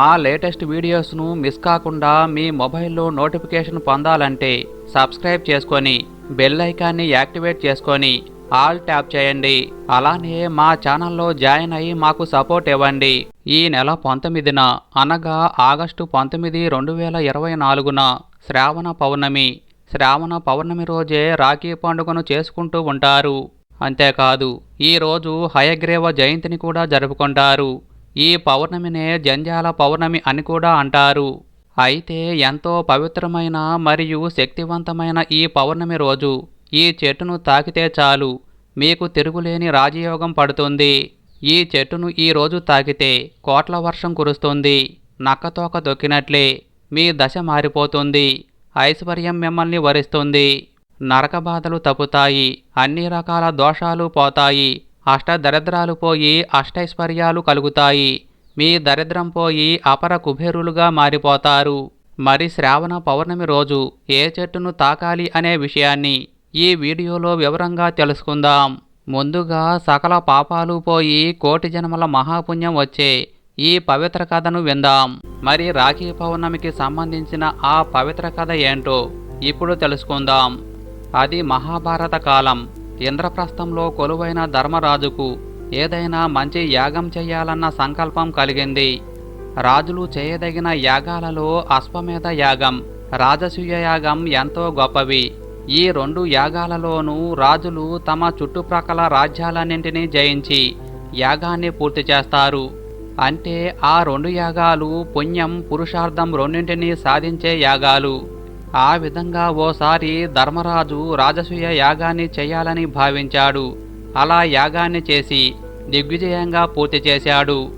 మా latest వీడియోస్ను miss కాకుండా మీ మొబైల్లో నోటిఫికేషన్ పొందాలంటే సబ్స్క్రైబ్ చేసుకొని బెల్ ఐకాన్ని యాక్టివేట్ చేసుకొని ఆల్ ట్యాప్ చేయండి. అలానే మా ఛానల్లో జాయిన్ అయ్యి మాకు సపోర్ట్ ఇవ్వండి. ఈ నెల పంతొమ్మిదిన అనగా ఆగస్టు పంతొమ్మిది రెండు వేల ఇరవై నాలుగున శ్రావణ పౌర్ణమి. శ్రావణ పౌర్ణమి రోజే రాఖీ పండుగను చేసుకుంటూ ఉంటారు. అంతేకాదు ఈ రోజు హయగ్రీవ జయంతిని కూడా జరుపుకుంటారు. ఈ పౌర్ణమినే జంజాల పౌర్ణమి అని కూడా అంటారు. అయితే ఎంతో పవిత్రమైన మరియు శక్తివంతమైన ఈ పౌర్ణమి రోజు ఈ చెట్టును తాకితే చాలు. మీకు తిరుగులేని రాజయోగం పడుతుంది. ఈ చెట్టును ఈ రోజు తాకితే కోట్ల వర్షం కురుస్తుంది. నక్కతోక దొక్కినట్లే మీ దశ మారిపోతుంది. ఐశ్వర్యం మిమ్మల్ని వరిస్తుంది. నరక బాధలు తప్పుతాయి. అన్ని రకాల దోషాలు పోతాయి. అష్టదరిద్రాలు పోయి అష్టైశ్వర్యాలు కలుగుతాయి. మీ దరిద్రం పోయి అపర కుబేరులుగా మారిపోతారు. మరి శ్రావణ పౌర్ణమి రోజు ఏ చెట్టును తాకాలి అనే విషయాన్ని ఈ వీడియోలో వివరంగా తెలుసుకుందాం. ముందుగా సకల పాపాలు పోయి కోటి జన్మల మహాపుణ్యం వచ్చే ఈ పవిత్ర కథను విందాం. మరి రాఖీ పౌర్ణమికి సంబంధించిన ఆ పవిత్ర కథ ఏంటో ఇప్పుడు తెలుసుకుందాం. అది మహాభారత కాలం. ఇంద్రప్రస్థంలో కొలువైన ధర్మరాజుకు ఏదైనా మంచి యాగం చేయాలన్న సంకల్పం కలిగింది. రాజులు చేయదగిన యాగాలలో అశ్వమేధ యాగం రాజసూయ యాగం ఎంతో గొప్పవి. ఈ రెండు యాగాలలోనూ రాజులు తమ చుట్టుప్రక్కల రాజ్యాలన్నింటినీ జయించి యాగాన్ని పూర్తి చేస్తారు. అంటే ఆ రెండు యాగాలు పుణ్యం పురుషార్థం రెండింటినీ సాధించే యాగాలు. ఆ విధంగా ఓసారి ధర్మరాజు రాజసూయ యాగాన్ని చేయాలని భావించాడు. అలా యాగాన్ని చేసి దిగ్విజయంగా పూర్తి చేశాడు.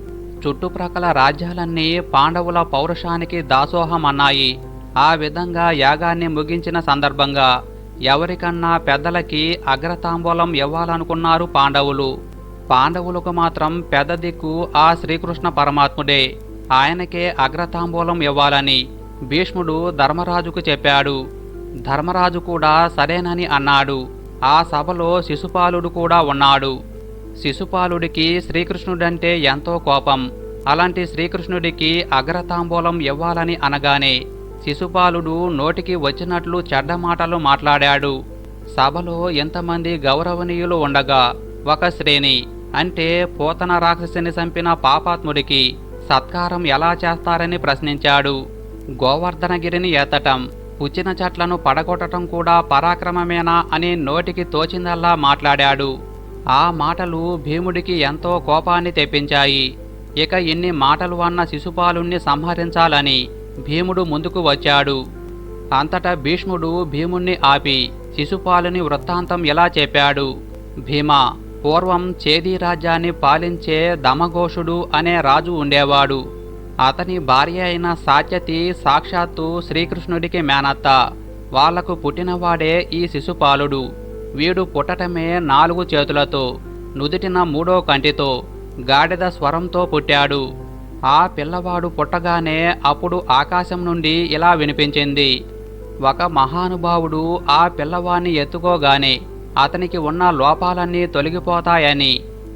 చుట్టుప్రక్కల రాజ్యాలన్నీ పాండవుల పౌరుషానికి దాసోహం అన్నాయి ఆ విధంగా యాగాన్ని ముగించిన సందర్భంగా ఎవరికన్నా పెద్దలకి అగ్రతాంబూలం ఇవ్వాలనుకున్నారు పాండవులు. పాండవులకు మాత్రం పెద్ద దిక్కు ఆ శ్రీకృష్ణ పరమాత్ముడే. ఆయనకే అగ్రతాంబూలం ఇవ్వాలని భీష్ముడు ధర్మరాజుకు చెప్పాడు ధర్మరాజు కూడా సరేనని అన్నాడు. ఆ సభలో శిశుపాలుడు కూడా ఉన్నాడు. శిశుపాలుడికి శ్రీకృష్ణుడంటే ఎంతో కోపం. అలాంటి శ్రీకృష్ణుడికి అగ్రతాంబూలం ఇవ్వాలని అనగానే శిశుపాలుడు నోటికి వచ్చినట్లు చెడ్డ మాటలు మాట్లాడాడు. సభలో ఎంతమంది గౌరవనీయులు ఉండగా ఒక శ్రేణి అంటే పోతన రాక్షసిని చంపిన పాపాత్ముడికి సత్కారం ఎలా చేస్తారని ప్రశ్నించాడు. గోవర్ధనగిరిని ఎత్తటం పుచ్చిన చెట్లను పడగొట్టడం కూడా పరాక్రమమేనా అని నోటికి తోచిందల్లా మాట్లాడాడు. ఆ మాటలు భీముడికి ఎంతో కోపాన్ని తెప్పించాయి. ఇక ఇన్ని మాటలు అన్న శిశుపాలుణ్ణి సంహరించాలని భీముడు ముందుకు వచ్చాడు. అంతటా భీష్ముడు భీముణ్ణి ఆపి శిశుపాలుని వృత్తాంతం ఇలా చెప్పాడు. భీమా పూర్వం చేది రాజ్యాన్ని పాలించే దమఘోషుడు అనే రాజు ఉండేవాడు. అతని భార్య అయిన సాత్యతి సాక్షాత్తు శ్రీకృష్ణుడికి మేనత్త. వాళ్ళకు పుట్టినవాడే ఈ శిశుపాలుడు. వీడు పుట్టటమే నాలుగు చేతులతో నుదిటిన మూడో కంటితో గాడిద స్వరంతో పుట్టాడు. ఆ పిల్లవాడు పుట్టగానే అప్పుడు ఆకాశం నుండి ఇలా వినిపించింది. ఒక మహానుభావుడు ఆ పిల్లవాణ్ణి ఎత్తుకోగానే అతనికి ఉన్న లోపాలన్నీ తొలగిపోతాయని.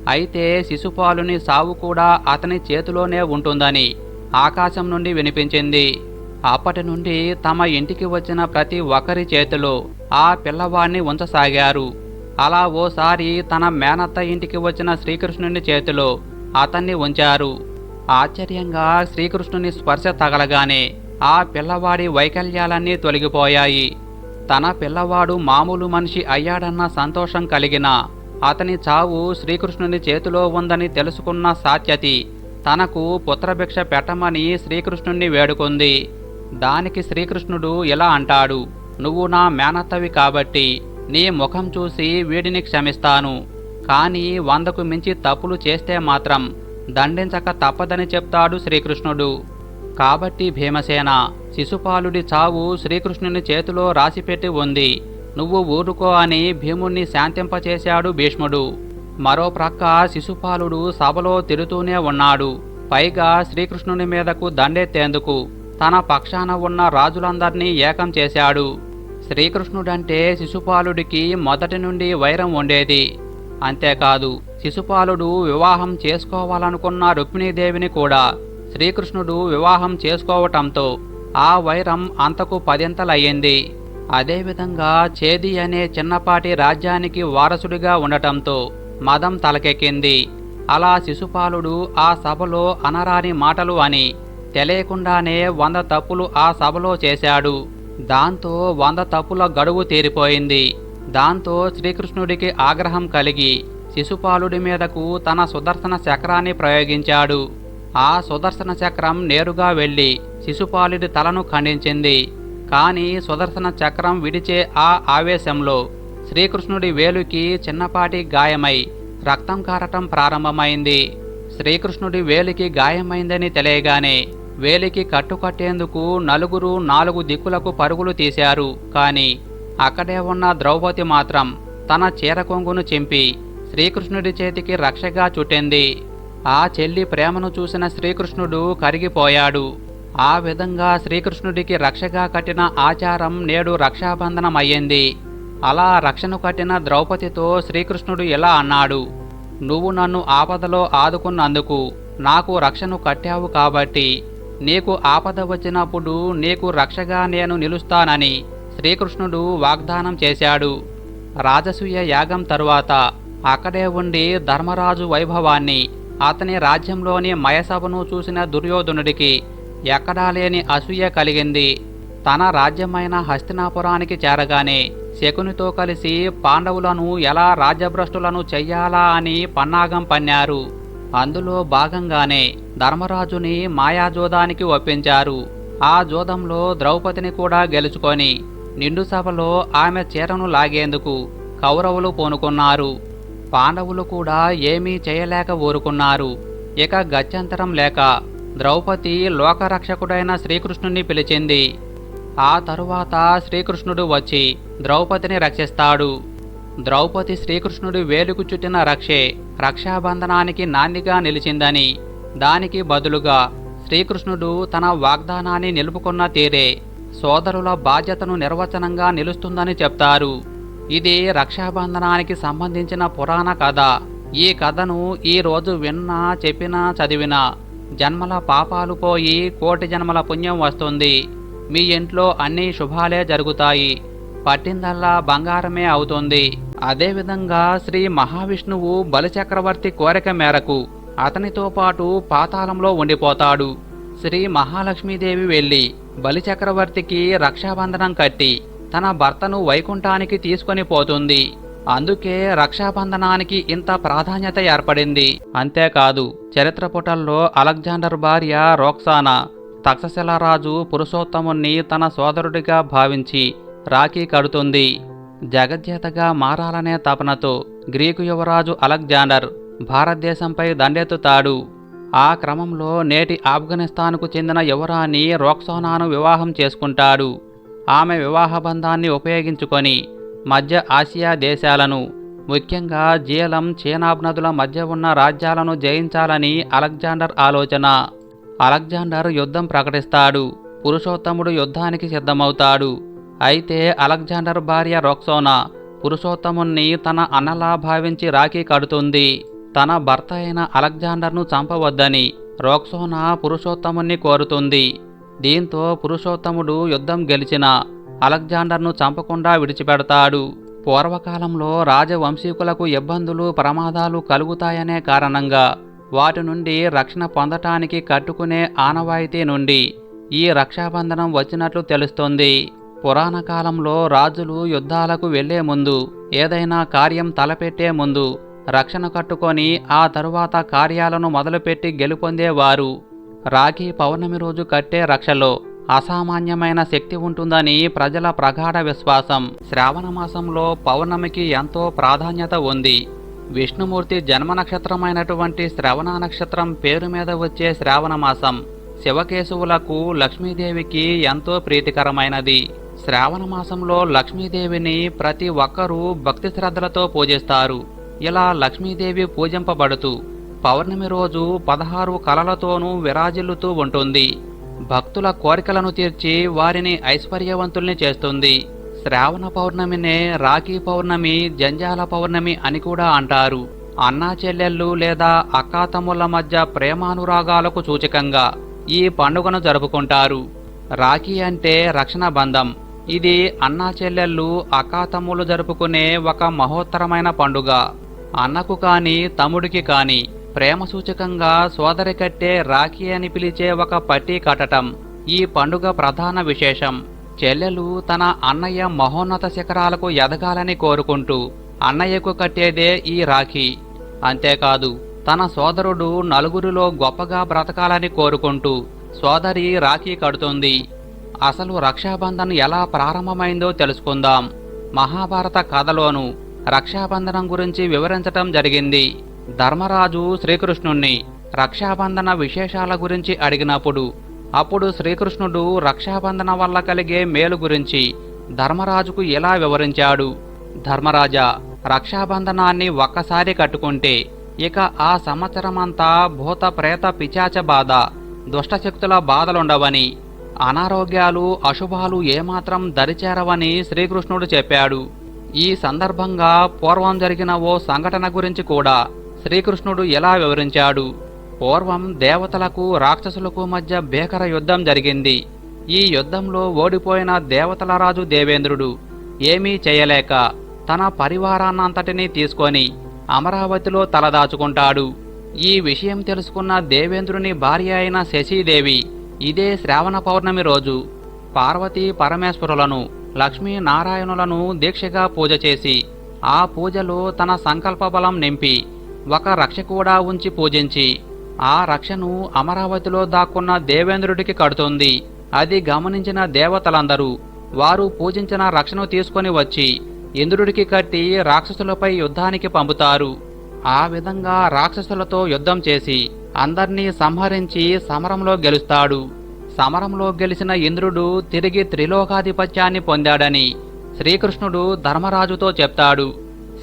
అయితే శిశుపాలుని సావు కూడా అతని చేతిలోనే ఉంటుందని ఆకాశం నుండి వినిపించింది. అప్పటి నుండి తమ ఇంటికి వచ్చిన ప్రతి ఒక్కరి చేతిలో ఆ పిల్లవాడిని ఉంచసాగారు. అలా ఓసారి తన మేనత్త ఇంటికి వచ్చిన శ్రీకృష్ణుని చేతిలో అతన్ని ఉంచారు. ఆశ్చర్యంగా శ్రీకృష్ణుని స్పర్శ తగలగానే ఆ పిల్లవాడి వైకల్యాలన్నీ తొలగిపోయాయి. తన పిల్లవాడు మామూలు మనిషి అయ్యాడన్న సంతోషం కలిగిన అతని చావు శ్రీకృష్ణుని చేతిలో ఉందని తెలుసుకున్న సాత్యతి తనకు పుత్రభిక్ష పెట్టమని శ్రీకృష్ణుణ్ణి వేడుకుంది. దానికి శ్రీకృష్ణుడు ఇలా అంటాడు నువ్వు నా మేనత్తవి కాబట్టి నీ ముఖం చూసి వీడిని క్షమిస్తాను. కానీ వందకు మించి తప్పులు చేస్తే మాత్రం దండించక తప్పదని చెప్తాడు శ్రీకృష్ణుడు. కాబట్టి భీమసేన శిశుపాలుడి చావు శ్రీకృష్ణుని చేతిలో రాసిపెట్టి ఉంది. నువ్వు ఊరుకో అని భీముణ్ణి శాంతింపచేశాడు భీష్ముడు. మరో ప్రక్క శిశుపాలుడు సభలో తిరుగుతూనే ఉన్నాడు. పైగా శ్రీకృష్ణుని మీదకు దండెత్తేందుకు తన పక్షాన ఉన్న రాజులందర్నీ ఏకం చేశాడు. శ్రీకృష్ణుడంటే శిశుపాలుడికి మొదటి నుండి వైరం ఉండేది. అంతేకాదు శిశుపాలుడు వివాహం చేసుకోవాలనుకున్న రుక్మిణీదేవిని కూడా శ్రీకృష్ణుడు వివాహం చేసుకోవటంతో ఆ వైరం అంతకు పదింతలయ్యింది. అదేవిధంగా చేది అనే చిన్నపాటి రాజ్యానికి వారసుడిగా ఉండటంతో మదం తలకెక్కింది. అలా శిశుపాలుడు ఆ సభలో అనరాని మాటలు అని తెలియకుండానే వంద తప్పులు ఆ సభలో చేశాడు. దాంతో వంద తప్పుల గడువు తీరిపోయింది. దాంతో శ్రీకృష్ణుడికి ఆగ్రహం కలిగి శిశుపాలుడి మీదకు తన సుదర్శన చక్రాన్ని ప్రయోగించాడు. ఆ సుదర్శన చక్రం నేరుగా వెళ్ళి శిశుపాలుడి తలను ఖండించింది. కానీ సుదర్శన చక్రం విడిచే ఆ ఆవేశంలో శ్రీకృష్ణుడి వేలుకి చిన్నపాటి గాయమై రక్తం కారటం ప్రారంభమైంది. శ్రీకృష్ణుడి వేలికి గాయమైందని తెలియగానే వేలికి కట్టుకట్టేందుకు నలుగురు నాలుగు దిక్కులకు పరుగులు తీశారు. కాని అక్కడే ఉన్న ద్రౌపది మాత్రం తన చీర కొంగును చింపి శ్రీకృష్ణుడి చేతికి రక్షగా చుట్టింది. ఆ చెల్లి ప్రేమను చూసిన శ్రీకృష్ణుడు కరిగిపోయాడు. ఆ విధంగా శ్రీకృష్ణుడికి రక్షగా కట్టిన ఆచారం నేడు రక్షాబంధనం అయ్యింది అలా రక్షణ కట్టిన ద్రౌపదితో శ్రీకృష్ణుడు ఇలా అన్నాడు నువ్వు నన్ను ఆపదలో ఆదుకున్నందుకు నాకు రక్షను కట్టావు కాబట్టి నీకు ఆపద వచ్చినప్పుడు నీకు రక్షగా నేను నిలుస్తానని శ్రీకృష్ణుడు వాగ్దానం చేశాడు. రాజసూయ యాగం తరువాత అక్కడే ఉండి ధర్మరాజు వైభవాన్ని అతని రాజ్యంలోని మయసభను చూసిన దుర్యోధనుడికి ఎక్కడా లేని అసూయ కలిగింది. తన రాజ్యమైన హస్తినాపురానికి చేరగానే శకునితో కలిసి పాండవులను ఎలా రాజ్యభ్రష్టులను చెయ్యాలా అని పన్నాగం పన్నారు. అందులో భాగంగానే ధర్మరాజుని మాయాజోదానికి ఒప్పించారు. ఆ జోదంలో ద్రౌపదిని కూడా గెలుచుకొని నిండు సభలో ఆమె చీరను లాగేందుకు కౌరవులు పూనుకున్నారు. పాండవులు కూడా ఏమీ చేయలేక ఊరుకున్నారు. ఇక గత్యంతరం లేక ద్రౌపది లోకరక్షకుడైన శ్రీకృష్ణుని పిలిచింది ఆ తరువాత శ్రీకృష్ణుడు వచ్చి ద్రౌపదిని రక్షిస్తాడు. ద్రౌపది శ్రీకృష్ణుడి వేలుకు చుట్టిన రక్షే రక్షాబంధనానికి నాందిగా నిలిచిందని దానికి బదులుగా శ్రీకృష్ణుడు తన వాగ్దానాన్ని నిలుపుకున్న తీరే సోదరుల బాధ్యతను నిర్వచనంగా నిలుస్తుందని చెప్తారు. ఇది రక్షాబంధనానికి సంబంధించిన పురాణ కథ. ఈ కథను ఈ రోజు విన్నా చెప్పినా చదివినా జన్మల పాపాలు పోయి కోటి జన్మల పుణ్యం వస్తుంది. మీ ఇంట్లో అన్ని శుభాలే జరుగుతాయి. పట్టిందల్లా బంగారమే అవుతుంది. అదేవిధంగా శ్రీ మహావిష్ణువు బలిచక్రవర్తి కోరిక మేరకు అతనితో పాటు పాతాళంలో ఉండిపోతాడు. శ్రీ మహాలక్ష్మీదేవి వెళ్ళి బలిచక్రవర్తికి రక్షాబంధనం కట్టి తన భర్తను వైకుంఠానికి తీసుకొని పోతుంది. అందుకే రక్షాబంధనానికి ఇంత ప్రాధాన్యత ఏర్పడింది. అంతేకాదు చరిత్ర పుటల్లో అలెగ్జాండర్ భార్య రోక్సానా తక్షశిలారాజు పురుషోత్తముణ్ణి తన సోదరుడిగా భావించి రాఖీ కడుతుంది. జగజ్జేతగా మారాలనే తపనతో గ్రీకు యువరాజు అలెగ్జాండర్ భారతదేశంపై దండెత్తుతాడు. ఆ క్రమంలో నేటి ఆఫ్ఘనిస్తాన్కు చెందిన యువరాణి రోక్సోనాను వివాహం చేసుకుంటాడు. ఆమె వివాహ బంధాన్ని ఉపయోగించుకొని మధ్య ఆసియా దేశాలను ముఖ్యంగా జీలం చీనాబ్ నదుల మధ్య ఉన్న రాజ్యాలను జయించాలని అలెగ్జాండర్ ఆలోచన. అలెగ్జాండర్ యుద్ధం ప్రకటిస్తాడు. పురుషోత్తముడు యుద్ధానికి సిద్ధమవుతాడు. అయితే అలెగ్జాండర్ భార్య రోక్సోనా పురుషోత్తముణ్ణి తన అన్నలా భావించి రాఖీ కడుతుంది. తన భర్త అయిన అలెగ్జాండర్ను చంపవద్దని రోక్సోనా పురుషోత్తముణ్ణి కోరుతుంది. దీంతో పురుషోత్తముడు యుద్ధం గెలిచిన అలెగ్జాండర్ను చంపకుండా విడిచిపెడతాడు. పూర్వకాలంలో రాజవంశీకులకు ఇబ్బందులు ప్రమాదాలు కలుగుతాయనే కారణంగా వాటి నుండి రక్షణ పొందటానికి కట్టుకునే ఆనవాయితీ నుండి ఈ రక్షాబంధనం వచ్చినట్లు తెలుస్తోంది. పురాణ కాలంలో రాజులు యుద్ధాలకు వెళ్ళే ముందు ఏదైనా కార్యం తలపెట్టే ముందు రక్షణ కట్టుకొని ఆ తరువాత కార్యాలను మొదలుపెట్టి గెలుపొందేవారు. రాఖీ పౌర్ణమి రోజు కట్టే రక్షలో అసామాన్యమైన శక్తి ఉంటుందని ప్రజల ప్రగాఢ విశ్వాసం. శ్రావణ మాసంలో పౌర్ణమికి ఎంతో ప్రాధాన్యత ఉంది. విష్ణుమూర్తి జన్మ నక్షత్రమైనటువంటి శ్రవణ నక్షత్రం పేరు మీద వచ్చే శ్రావణ మాసం. శివకేశవులకు లక్ష్మీదేవికి ఎంతో ప్రీతికరమైనది. శ్రావణ మాసంలో లక్ష్మీదేవిని ప్రతి ఒక్కరూ భక్తి శ్రద్ధలతో పూజిస్తారు. ఇలా లక్ష్మీదేవి పూజింపబడుతూ పౌర్ణమి రోజు పదహారు కలలతోనూ విరాజిల్లుతూ ఉంటుంది. భక్తుల కోరికలను తీర్చి వారిని ఐశ్వర్యవంతుల్ని చేస్తుంది. శ్రావణ పౌర్ణమినే రాఖీ పౌర్ణమి జంజాల పౌర్ణమి అని కూడా అంటారు. అన్నా చెల్లెళ్ళు లేదా అక్కాతమ్ముల మధ్య ప్రేమానురాగాలకు సూచకంగా ఈ పండుగను జరుపుకుంటారు. రాఖీ అంటే రక్షణ బంధం. ఇది అన్నా చెల్లెళ్ళు అక్కాతమ్ములు జరుపుకునే ఒక మహోత్తరమైన పండుగ. అన్నకు కాని తమ్ముడికి కాని ప్రేమ సూచకంగా సోదరి కట్టే రాఖీ అని పిలిచే ఒక పట్టీ కట్టటం ఈ పండుగ ప్రధాన విశేషం. చెల్లెలు తన అన్నయ్య మహోన్నత శిఖరాలకు ఎదగాలని కోరుకుంటూ అన్నయ్యకు కట్టేదే ఈ రాఖీ. అంతేకాదు తన సోదరుడు నలుగురిలో గొప్పగా బ్రతకాలని కోరుకుంటూ సోదరి రాఖీ కడుతుంది. అసలు రక్షాబంధన్ ఎలా ప్రారంభమైందో తెలుసుకుందాం. మహాభారత కథలోను రక్షాబంధనం గురించి వివరించటం జరిగింది. ధర్మరాజు శ్రీకృష్ణుణ్ణి రక్షాబంధన విశేషాల గురించి అడిగినప్పుడు అప్పుడు శ్రీకృష్ణుడు రక్షాబంధన వల్ల కలిగే మేలు గురించి ధర్మరాజుకు ఎలా వివరించాడు? ధర్మరాజా రక్షాబంధనాన్ని ఒక్కసారి కట్టుకుంటే ఇక ఆ సంవత్సరమంతా భూత ప్రేత పిచాచ బాధ దుష్టశక్తుల బాధలుండవని అనారోగ్యాలు అశుభాలు ఏమాత్రం దరిచేరవని శ్రీకృష్ణుడు చెప్పాడు. ఈ సందర్భంగా పూర్వం జరిగిన ఓ సంఘటన గురించి కూడా శ్రీకృష్ణుడు ఎలా వివరించాడు? పూర్వం దేవతలకు రాక్షసులకు మధ్య భీకర యుద్ధం జరిగింది. ఈ యుద్ధంలో ఓడిపోయిన దేవతల రాజు దేవేంద్రుడు ఏమీ చేయలేక తన పరివారాన్నంతటినీ తీసుకొని అమరావతిలో తలదాచుకుంటాడు. ఈ విషయం తెలుసుకున్న దేవేంద్రుని భార్య అయిన శశీదేవి ఇదే శ్రావణ పౌర్ణమి రోజు పార్వతీ పరమేశ్వరులను లక్ష్మీ నారాయణులను దీక్షగా పూజ చేసి ఆ పూజలో తన సంకల్ప బలం నింపి ఒక రక్ష కూడా ఉంచి పూజించి ఆ రక్షను అమరావతిలో దాక్కున్న దేవేంద్రుడికి కడుతుంది. అది గమనించిన దేవతలందరూ వారు పూజించిన రక్షను తీసుకొని వచ్చి ఇంద్రుడికి కట్టి రాక్షసులపై యుద్ధానికి పంపుతారు. ఆ విధంగా రాక్షసులతో యుద్ధం చేసి అందర్నీ సంహరించి సమరంలో గెలుస్తాడు. సమరంలో గెలిచిన ఇంద్రుడు తిరిగి త్రిలోకాధిపత్యాన్ని పొందాడని శ్రీకృష్ణుడు ధర్మరాజుతో చెప్తాడు.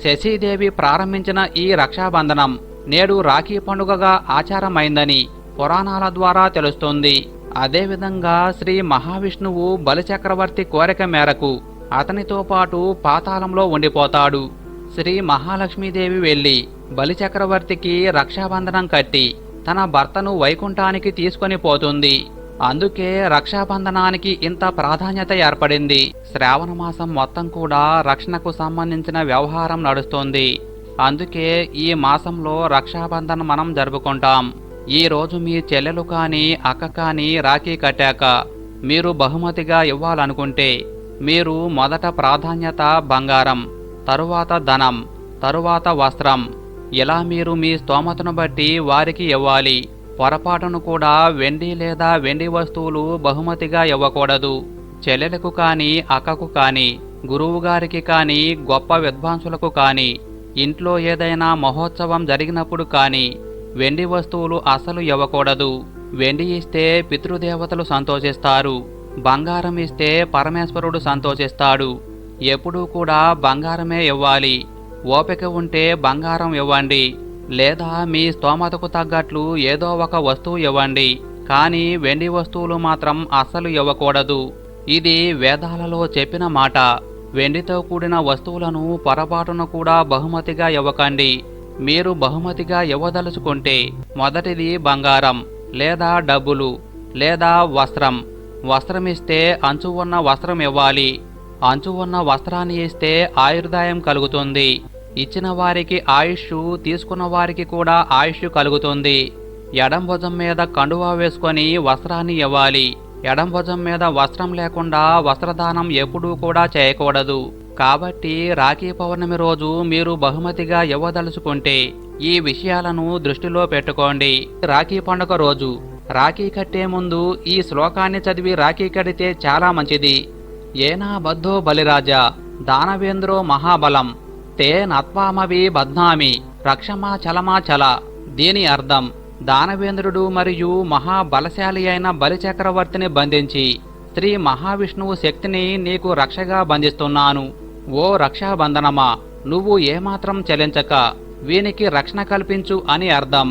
శశీదేవి ప్రారంభించిన ఈ రక్షాబంధనం నేడు రాఖీ పండుగగా ఆచారమైందని పురాణాల ద్వారా తెలుస్తుంది. అదేవిధంగా శ్రీ మహావిష్ణువు బలిచక్రవర్తి కోరిక మేరకు అతనితో పాటు పాతాళంలో ఉండిపోతాడు. శ్రీ మహాలక్ష్మీదేవి వెళ్ళి బలిచక్రవర్తికి రక్షాబంధనం కట్టి తన భర్తను వైకుంఠానికి తీసుకొని పోతుంది. అందుకే రక్షాబంధనానికి ఇంత ప్రాధాన్యత ఏర్పడింది. శ్రావణ మాసం మొత్తం కూడా రక్షణకు సంబంధించిన వ్యవహారం నడుస్తోంది. అందుకే ఈ మాసంలో రక్షాబంధన్ మనం జరుపుకుంటాం. ఈ రోజు మీ చెల్లెలు కానీ అక్క కానీ రాఖీ కట్టాక మీరు బహుమతిగా ఇవ్వాలనుకుంటే మీరు మొదట ప్రాధాన్యత బంగారం తరువాత ధనం తరువాత వస్త్రం. ఇలా మీరు మీ స్తోమతను బట్టి వారికి ఇవ్వాలి. పొరపాటును కూడా వెండి లేదా వెండి వస్తువులు బహుమతిగా ఇవ్వకూడదు. చెల్లెలకు కానీ అక్కకు కానీ గురువుగారికి కానీ గొప్ప విద్వాంసులకు కానీ ఇంట్లో ఏదైనా మహోత్సవం జరిగినప్పుడు కానీ వెండి వస్తువులు అసలు ఇవ్వకూడదు. వెండి ఇస్తే పితృదేవతలు సంతోషిస్తారు. బంగారం ఇస్తే పరమేశ్వరుడు సంతోషిస్తాడు. ఎప్పుడూ కూడా బంగారమే ఇవ్వాలి. ఓపిక ఉంటే బంగారం ఇవ్వండి. లేదా మీ స్తోమతకు తగ్గట్లు ఏదో ఒక వస్తువు ఇవ్వండి. కానీ వెండి వస్తువులు మాత్రం అస్సలు ఇవ్వకూడదు. ఇది వేదాలలో చెప్పిన మాట. వెండితో కూడిన వస్తువులను పొరపాటున కూడా బహుమతిగా ఇవ్వకండి. మీరు బహుమతిగా ఇవ్వదలుచుకుంటే మొదటిది బంగారం లేదా డబ్బులు లేదా వస్త్రం. వస్త్రం ఇస్తే అంచు ఉన్న వస్త్రం ఇవ్వాలి. అంచు ఉన్న వస్త్రాన్ని ఇస్తే ఆయుర్దాయం కలుగుతుంది. ఇచ్చిన వారికి ఆయుష్ తీసుకున్న వారికి కూడా ఆయుష్ కలుగుతుంది. ఎడం భుజం మీద కండువా వేసుకొని వస్త్రాన్ని ఇవ్వాలి. ఎడం భుజం మీద వస్త్రం లేకుండా వస్త్రదానం ఎప్పుడూ కూడా చేయకూడదు. కాబట్టి రాఖీ పౌర్ణమి రోజు మీరు బహుమతిగా ఇవ్వదలుచుకుంటే ఈ విషయాలను దృష్టిలో పెట్టుకోండి. రాఖీ పండుగ రోజు. రాఖీ కట్టే ముందు ఈ శ్లోకాన్ని చదివి రాఖీ కడితే చాలా మంచిది. ఏనా బద్ధో బలిరాజా దానవేంద్రో మహాబలం తే నత్వామవి బధ్నామి రక్షమా చలమా చల దీని అర్థం. దానవేంద్రుడు మరియు మహాబలశాలి అయిన బలిచక్రవర్తిని బంధించి శ్రీ మహావిష్ణువు శక్తిని నీకు రక్షగా బంధిస్తున్నాను. ఓ రక్షాబంధనమా నువ్వు ఏమాత్రం చలించక వీనికి రక్షణ కల్పించు అని అర్థం.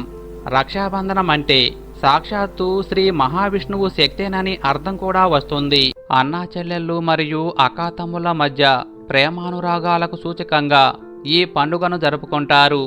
రక్షాబంధనం అంటే సాక్షాత్తు శ్రీ మహావిష్ణువు శక్తేనని అర్థం కూడా వస్తుంది. అన్నా చెల్లెళ్ళు మరియు అకాతమ్ముల మధ్య ప్రేమానురాగాలకు సూచకంగా ఈ పండుగను జరుపుకుంటారు.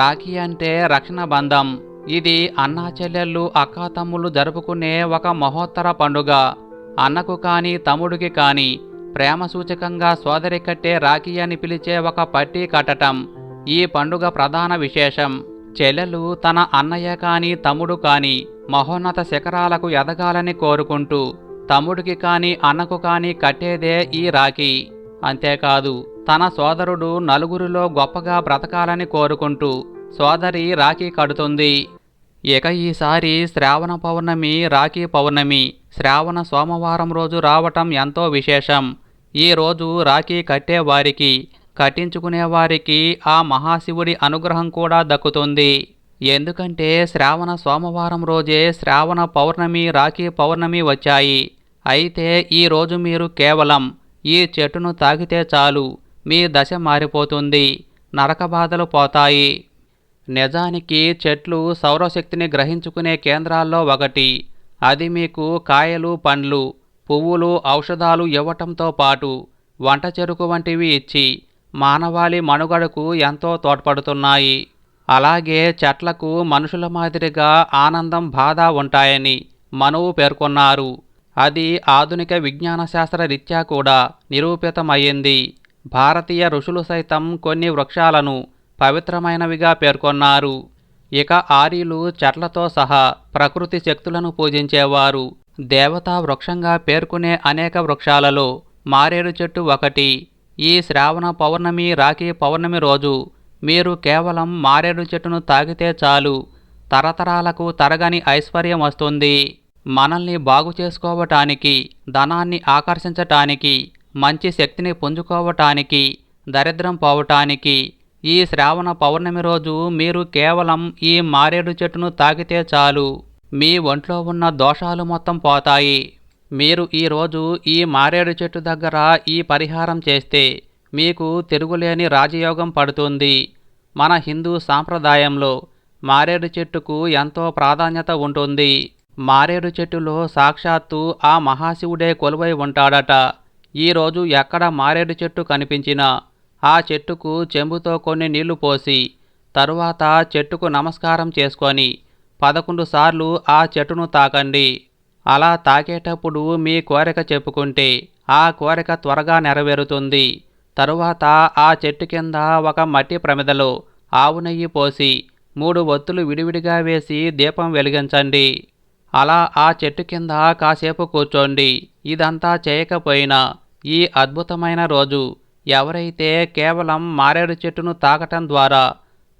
రాఖీ అంటే రక్షణ బంధం. ఇది అన్నా చెల్లెళ్ళు అక్కా తమ్ముళ్ళు జరుపుకునే ఒక మహోత్తర పండుగ. అన్నకు కానీ తమ్ముడికి కానీ ప్రేమ సూచకంగా సోదరి కట్టే రాఖీ అని పిలిచే ఒక పట్టీ కట్టటం ఈ పండుగ ప్రధాన విశేషం. చెల్లెలు తన అన్నయ్య కాని తమ్ముడు కాని మహోన్నత శిఖరాలకు ఎదగాలని కోరుకుంటూ తమ్ముడికి కాని అన్నకు కాని కట్టేదే ఈ రాఖీ. అంతేకాదు తన సోదరుడు నలుగురిలో గొప్పగా బ్రతకాలని కోరుకుంటూ సోదరి రాఖీ కడుతుంది. ఇక ఈసారి శ్రావణ పౌర్ణమి రాఖీ పౌర్ణమి. శ్రావణ సోమవారం రోజు రావటం ఎంతో విశేషం. ఈ రోజు రాఖీ కట్టేవారికి కట్టించుకునేవారికి ఆ మహాశివుడి అనుగ్రహం కూడా దక్కుతుంది. ఎందుకంటే శ్రావణ సోమవారం రోజే శ్రావణ పౌర్ణమి రాఖీ పౌర్ణమి వచ్చాయి. అయితే ఈ రోజు మీరు కేవలం ఈ చెట్టును తాకితే చాలు. మీ దశ మారిపోతుంది. నరక బాధలు పోతాయి. నిజానికి చెట్లు సౌరశక్తిని గ్రహించుకునే కేంద్రాల్లో ఒకటి. అది మీకు కాయలు పండ్లు పువ్వులు ఔషధాలు ఇవ్వటంతో పాటు వంట చెరుకు వంటివి ఇచ్చి మానవాళి మనుగడకు ఎంతో తోడ్పడుతున్నాయి. అలాగే చెట్లకు మనుషుల మాదిరిగా ఆనందం బాధ ఉంటాయని మనువు పేర్కొన్నారు. అది ఆధునిక విజ్ఞాన శాస్త్ర రీత్యా కూడా నిరూపితమయ్యింది. భారతీయ ఋషులు సైతం కొన్ని వృక్షాలను పవిత్రమైనవిగా పేర్కొన్నారు. ఇక ఆర్యులు చెట్లతో సహా ప్రకృతి శక్తులను పూజించేవారు. దేవతా వృక్షంగా పేర్కొనే అనేక వృక్షాలలో మారేడు చెట్టు ఒకటి. ఈ శ్రావణ పౌర్ణమి రాఖీ పౌర్ణమి రోజు మీరు కేవలం మారేడు చెట్టును తాగితే చాలు. తరతరాలకు తరగని ఐశ్వర్యం వస్తుంది. మనల్ని బాగు చేసుకోవటానికి ధనాన్ని ఆకర్షించటానికి మంచి శక్తిని పుంజుకోవటానికి దరిద్రం పోవటానికి ఈ శ్రావణ పౌర్ణమి రోజు మీరు కేవలం ఈ మారేడు చెట్టును తాకితే చాలు. మీ ఒంట్లో ఉన్న దోషాలు మొత్తం పోతాయి. మీరు ఈరోజు ఈ మారేడు చెట్టు దగ్గర ఈ పరిహారం చేస్తే మీకు తిరుగులేని రాజయోగం పడుతుంది. మన హిందూ సాంప్రదాయంలో మారేడు చెట్టుకు ఎంతో ప్రాధాన్యత ఉంటుంది. మారేడు చెట్టులో సాక్షాత్తు ఆ మహాశివుడే కొలువై ఉంటాడట. ఈరోజు ఎక్కడ మారేడు చెట్టు కనిపించినా ఆ చెట్టుకు చెంబుతో కొన్ని నీళ్ళు పోసి తరువాత చెట్టుకు నమస్కారం చేసుకొని పదకొండు సార్లు ఆ చెట్టును తాకండి. అలా తాకేటప్పుడు మీ కోరిక చెప్పుకుంటే ఆ కోరిక త్వరగా నెరవేరుతుంది. తరువాత ఆ చెట్టు కింద ఒక మట్టి ప్రమిదలో ఆవు నెయ్యి పోసి మూడు ఒత్తులు విడివిడిగా వేసి దీపం వెలిగించండి. అలా ఆ చెట్టు కింద కాసేపు కూర్చోండి. ఇదంతా చేయకపోయినా ఈ అద్భుతమైన రోజు ఎవరైతే కేవలం మారేడు చెట్టును తాకటం ద్వారా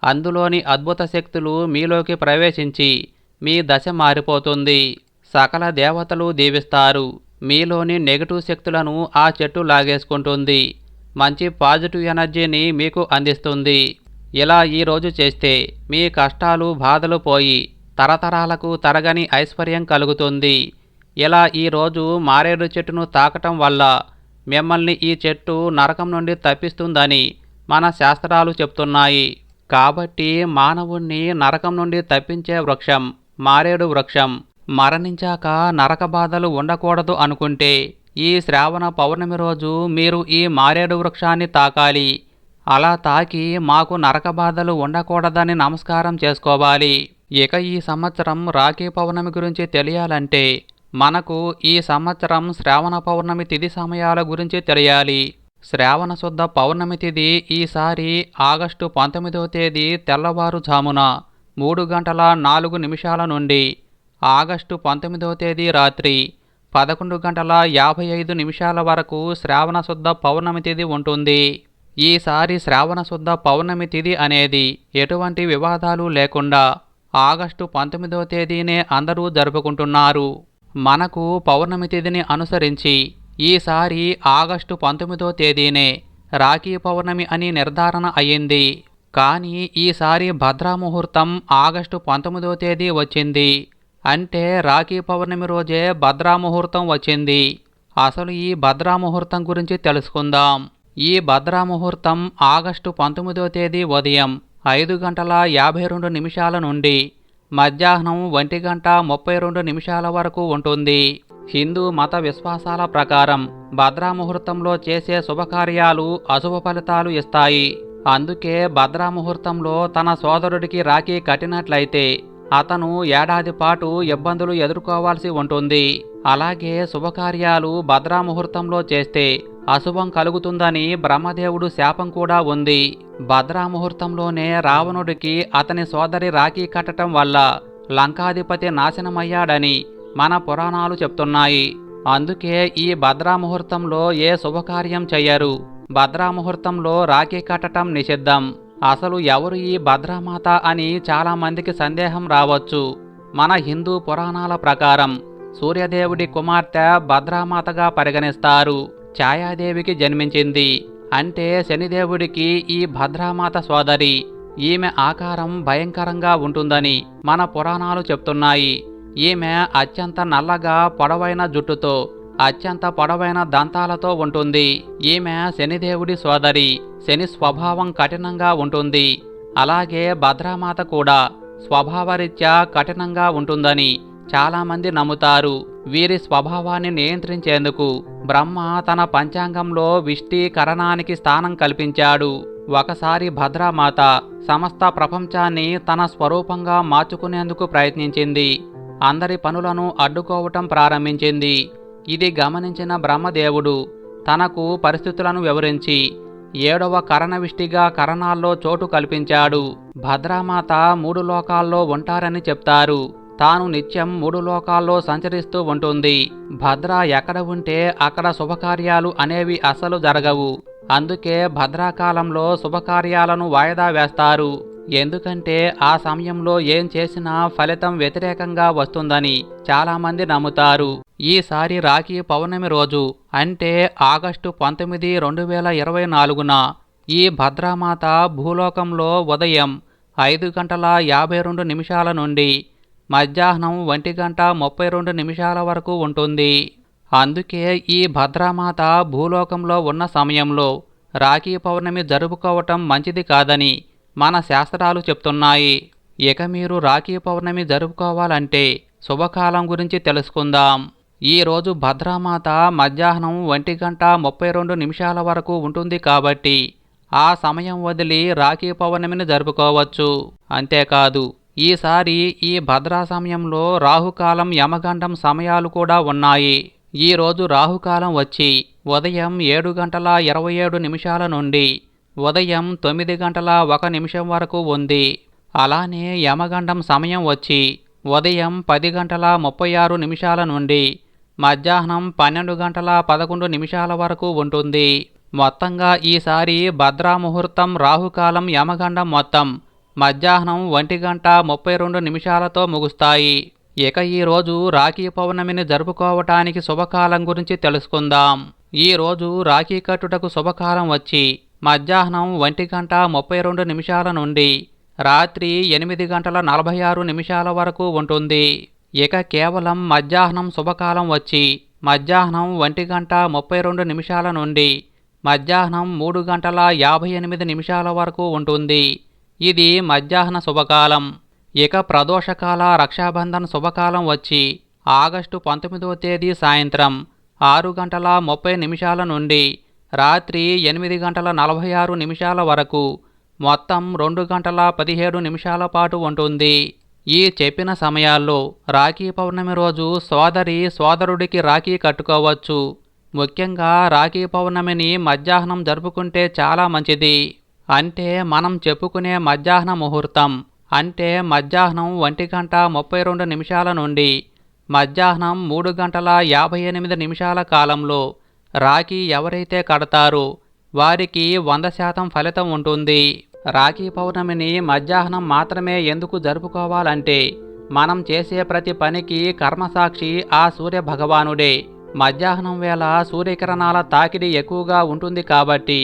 అందులోని అద్భుత శక్తులు మీలోకి ప్రవేశించి మీ దశ మారిపోతుంది. సకల దేవతలు దీవిస్తారు. మీలోని నెగటివ్ శక్తులను ఆ చెట్టు లాగేసుకుంటుంది. మంచి పాజిటివ్ ఎనర్జీని మీకు అందిస్తుంది. ఇలా ఈరోజు చేస్తే మీ కష్టాలు బాధలు పోయి తరతరాలకు తరగని ఐశ్వర్యం కలుగుతుంది. ఇలా ఈరోజు మారేడు చెట్టును తాకటం వల్ల మిమ్మల్ని ఈ చెట్టు నరకం నుండి తప్పిస్తుందని మన శాస్త్రాలు చెప్తున్నాయి. కాబట్టి మానవుణ్ణి నరకం నుండి తప్పించే వృక్షం మారేడు వృక్షం మరణించాక నరక బాధలు ఉండకూడదు అనుకుంటే ఈ శ్రావణ పౌర్ణమి రోజు మీరు ఈ మారేడు వృక్షాన్ని తాకాలి. అలా తాకి మాకు నరక బాధలు ఉండకూడదని నమస్కారం చేసుకోవాలి. ఇక ఈ సంవత్సరం రాఖీ పౌర్ణమి గురించి తెలియాలంటే మనకు ఈ సంవత్సరం శ్రావణ పౌర్ణమి తిథి సమయాల గురించి తెలియాలి. శ్రావణ శుద్ధ పౌర్ణమి తిథి ఈసారి ఆగస్టు పంతొమ్మిదవ తేదీ తెల్లవారుజామున మూడు గంటల నాలుగు నిమిషాల నుండి ఆగస్టు పంతొమ్మిదవ తేదీ రాత్రి పదకొండు గంటల యాభై ఐదు నిమిషాల వరకు శ్రావణ శుద్ధ పౌర్ణమి తిథి ఉంటుంది. ఈసారి శ్రావణ శుద్ధ పౌర్ణమి తిథి అనేది ఎటువంటి వివాదాలు లేకుండా ఆగస్టు పంతొమ్మిదవ తేదీనే అందరూ జరుపుకుంటున్నారు. మనకు పౌర్ణమి తేదీని అనుసరించి ఈసారి ఆగస్టు పంతొమ్మిదో తేదీనే రాఖీ పౌర్ణమి అని నిర్ధారణ అయ్యింది. కానీ ఈసారి భద్రా ముహూర్తం ఆగస్టు పంతొమ్మిదో తేదీ వచ్చింది. అంటే రాఖీ పౌర్ణమి రోజే భద్రా ముహూర్తం వచ్చింది. అసలు ఈ భద్రా ముహూర్తం గురించి తెలుసుకుందాం. ఈ భద్రా ముహూర్తం ఆగస్టు పంతొమ్మిదో తేదీ ఉదయం ఐదు గంటల యాభై రెండు నిమిషాల నుండి మధ్యాహ్నం ఒంటి గంట ముప్పై రెండు నిమిషాల వరకు ఉంటుంది. హిందూ మత విశ్వాసాల ప్రకారం భద్రా ముహూర్తంలో చేసే శుభకార్యాలు అశుభ ఫలితాలు ఇస్తాయి. అందుకే భద్రా ముహూర్తంలో తన సోదరుడికి రాఖీ కట్టినట్లయితే అతను ఏడాది పాటు ఇబ్బందులు ఎదుర్కోవాల్సి ఉంటుంది. అలాగే శుభకార్యాలు భద్రా ముహూర్తంలో చేస్తే అశుభం కలుగుతుందని బ్రహ్మదేవుడు శాపం కూడా ఉంది. భద్రా ముహూర్తంలోనే రావణుడికి అతని సోదరి రాఖీ కట్టడం వల్ల లంకాధిపతి నాశనమయ్యాడని మన పురాణాలు చెప్తున్నాయి. అందుకే ఈ భద్రా ముహూర్తంలో ఏ శుభకార్యం చెయ్యరు. భద్రా ముహూర్తంలో రాఖీ కట్టడం నిషిద్ధం. అసలు ఎవరు ఈ భద్రామాత అని చాలామందికి సందేహం రావచ్చు. మన హిందూ పురాణాల ప్రకారం సూర్యదేవుడి కుమార్తె భద్రామాతగా పరిగణిస్తారు. ఛాయాదేవికి జన్మించింది. అంటే శనిదేవుడికి ఈ భద్రామాత సోదరి. ఈమె ఆకారం భయంకరంగా ఉంటుందని మన పురాణాలు చెప్తున్నాయి. ఈమె అత్యంత నల్లగా పొడవైన జుట్టుతో అత్యంత పొడవైన దంతాలతో ఉంటుంది. ఈమె శనిదేవుడి సోదరి. శని స్వభావం కఠినంగా ఉంటుంది. అలాగే భద్రామాత కూడా స్వభావరీత్యా కఠినంగా ఉంటుందని చాలామంది నమ్ముతారు. వీరి స్వభావాన్ని నియంత్రించేందుకు బ్రహ్మ తన పంచాంగంలో విష్టీకరణానికి స్థానం కల్పించాడు. ఒకసారి భద్రామాత సమస్త ప్రపంచాన్ని తన స్వరూపంగా మార్చుకునేందుకు ప్రయత్నించింది. అందరి పనులను అడ్డుకోవటం ప్రారంభించింది. ఇది గమనించిన బ్రహ్మదేవుడు తనకు పరిస్థితులను వివరించి ఏడవ కరణవిష్టిగా కరణాల్లో చోటు కల్పించాడు. భద్రామాత మూడు లోకాల్లో ఉంటారని చెప్తారు. తాను నిత్యం మూడు లోకాల్లో సంచరిస్తూ ఉంటుంది. భద్ర ఎక్కడ ఉంటే అక్కడ శుభకార్యాలు అనేవి అసలు జరగవు. అందుకే భద్రాకాలంలో శుభకార్యాలను వాయిదా వేస్తారు. ఎందుకంటే ఆ సమయంలో ఏం చేసినా ఫలితం వ్యతిరేకంగా వస్తుందని చాలామంది నమ్ముతారు. ఈసారి రాఖీ పౌర్ణమి రోజు అంటే ఆగస్టు పంతొమ్మిది రెండు వేల ఇరవై నాలుగున ఈ భద్రామాత భూలోకంలో ఉదయం ఐదు గంటల యాభై రెండు నిమిషాల నుండి మధ్యాహ్నం ఒంటి గంట ముప్పై రెండు నిమిషాల వరకు ఉంటుంది. అందుకే ఈ భద్రామాత భూలోకంలో ఉన్న సమయంలో రాఖీ పౌర్ణమి జరుపుకోవటం మంచిది కాదని మన శాస్త్రాలు చెప్తున్నాయి. ఇక మీరు రాఖీ పౌర్ణమి జరుపుకోవాలంటే శుభకాలం గురించి తెలుసుకుందాం. ఈ రోజు భద్రామాత మధ్యాహ్నం ఒంటి గంట ముప్పై రెండు నిమిషాల వరకు ఉంటుంది కాబట్టి ఆ సమయం వదిలి రాఖీ పౌర్ణమిని జరుపుకోవచ్చు. అంతేకాదు ఈసారి ఈ భద్రా సమయంలో రాహుకాలం యమగండం సమయాలు కూడా ఉన్నాయి. ఈరోజు రాహుకాలం వచ్చి ఉదయం ఏడు గంటల ఇరవై ఏడు నిమిషాల నుండి ఉదయం తొమ్మిది గంటల ఒక నిమిషం వరకు ఉంది. అలానే యమగండం సమయం వచ్చి ఉదయం పది గంటల ముప్పై ఆరు నిమిషాల నుండి మధ్యాహ్నం పన్నెండు గంటల పదకొండు నిమిషాల వరకు ఉంటుంది. మొత్తంగా ఈసారి భద్రా ముహూర్తం రాహుకాలం యమగండం మొత్తం మధ్యాహ్నం ఒంటి గంట ముప్పై రెండు నిమిషాలతో ముగుస్తాయి. ఇక ఈరోజు రాఖీ పౌర్ణమిని జరుపుకోవటానికి శుభకాలం గురించి తెలుసుకుందాం. ఈ రోజు రాఖీ కట్టుటకు శుభకాలం వచ్చి మధ్యాహ్నం ఒంటి గంట ముప్పై రెండు నిమిషాల నుండి రాత్రి ఎనిమిది గంటల నలభై ఆరు నిమిషాల వరకు ఉంటుంది. ఇక కేవలం మధ్యాహ్నం శుభకాలం వచ్చి మధ్యాహ్నం ఒంటి గంట ముప్పై రెండు నిమిషాల నుండి మధ్యాహ్నం మూడు గంటల యాభై ఎనిమిది నిమిషాల వరకు ఉంటుంది. ఇది మధ్యాహ్న శుభకాలం. ఇక ప్రదోషకాల రక్షాబంధన్ శుభకాలం వచ్చి ఆగస్టు పంతొమ్మిదవ తేదీ సాయంత్రం ఆరు గంటల ముప్పై నిమిషాల నుండి రాత్రి ఎనిమిది గంటల నలభై ఆరు నిమిషాల వరకు మొత్తం రెండు గంటల పదిహేడు నిమిషాల పాటు ఉంటుంది. ఈ చెప్పిన సమయాల్లో రాఖీ పౌర్ణమి రోజు సోదరి సోదరుడికి రాఖీ కట్టుకోవచ్చు. ముఖ్యంగా రాఖీ పౌర్ణమిని మధ్యాహ్నం జరుపుకుంటే చాలా మంచిది. అంటే మనం చెప్పుకునే మధ్యాహ్న ముహూర్తం అంటే మధ్యాహ్నం ఒంటి గంట ముప్పై రెండు నిమిషాల నుండి మధ్యాహ్నం మూడు గంటల యాభై ఎనిమిది నిమిషాల కాలంలో రాఖీ ఎవరైతే కడతారో వారికి వంద శాతం ఫలితం ఉంటుంది. రాఖీ పౌర్ణమిని మధ్యాహ్నం మాత్రమే ఎందుకు జరుపుకోవాలంటే మనం చేసే ప్రతి పనికి కర్మసాక్షి ఆ సూర్య భగవానుడే. మధ్యాహ్నం వేళ సూర్యకిరణాల తాకిడి ఎక్కువగా ఉంటుంది కాబట్టి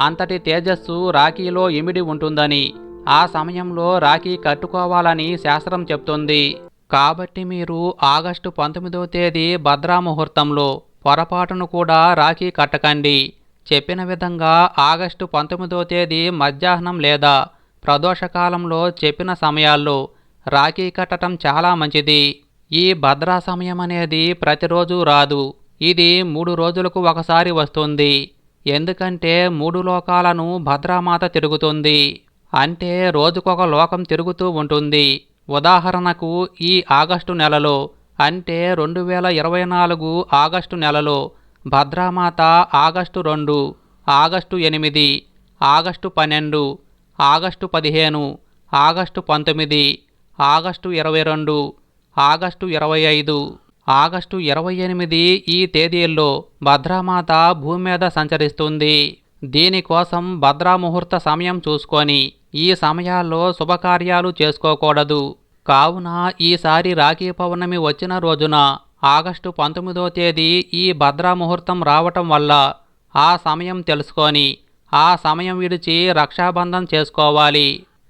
అంతటి తేజస్సు రాఖీలో ఇమిడి ఉంటుందని. ఆ సమయంలో రాఖీ కట్టుకోవాలని శాస్త్రం చెప్తుంది. కాబట్టి మీరు ఆగస్టు పంతొమ్మిదవ తేదీ భద్రా ముహూర్తంలో పొరపాటును కూడా రాఖీ కట్టకండి. చెప్పిన విధంగా ఆగస్టు పంతొమ్మిదవ తేదీ మధ్యాహ్నం లేదా ప్రదోషకాలంలో చెప్పిన సమయాల్లో రాఖీ కట్టడం చాలా మంచిది. ఈ భద్రా సమయం అనేది ప్రతిరోజు రాదు. ఇది మూడు రోజులకు ఒకసారి వస్తుంది. ఎందుకంటే మూడు లోకాలను భద్రామాత తిరుగుతుంది. అంటే రోజుకొక లోకం తిరుగుతూ ఉంటుంది. ఉదాహరణకు ఈ ఆగస్టు నెలలో అంటే రెండు వేల ఇరవై నాలుగు ఆగస్టు నెలలో భద్రామాత ఆగస్టు రెండు ఆగస్టు ఎనిమిది ఆగస్టు పన్నెండు ఆగస్టు పదిహేను ఆగస్టు పంతొమ్మిది ఆగస్టు ఇరవై రెండు ఆగస్టు ఇరవై ఐదు. ఆగస్టు ఇరవై ఎనిమిది ఈ తేదీల్లో భద్రామాత భూమి మీద సంచరిస్తుంది. దీనికోసం భద్రా ముహూర్త సమయం చూసుకొని ఈ సమయాల్లో శుభకార్యాలు చేసుకోకూడదు. కావున ఈసారి రాఖీ పౌర్ణమి వచ్చిన రోజున ఆగస్టు పంతొమ్మిదో తేదీ ఈ భద్రా ముహూర్తం రావటం వల్ల ఆ సమయం తెలుసుకొని ఆ సమయం విడిచి రక్షాబంధం చేసుకోవాలి.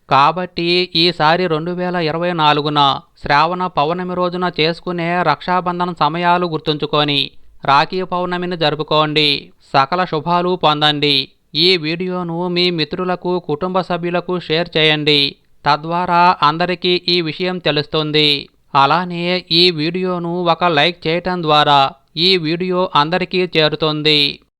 కాబట్టి ఈసారి రెండు వేల ఇరవై నాలుగున శ్రావణ పౌర్ణమి రోజున చేసుకునే రక్షాబంధన సమయాలు గుర్తుంచుకొని రాఖీ పౌర్ణమిని జరుపుకోండి. సకల శుభాలు పొందండి. ఈ వీడియోను మీ మిత్రులకు కుటుంబ సభ్యులకు షేర్ చేయండి. తద్వారా అందరికీ ఈ విషయం తెలుస్తుంది. అలానే ఈ వీడియోను ఒక లైక్ చేయటం ద్వారా ఈ వీడియో అందరికీ చేరుతుంది.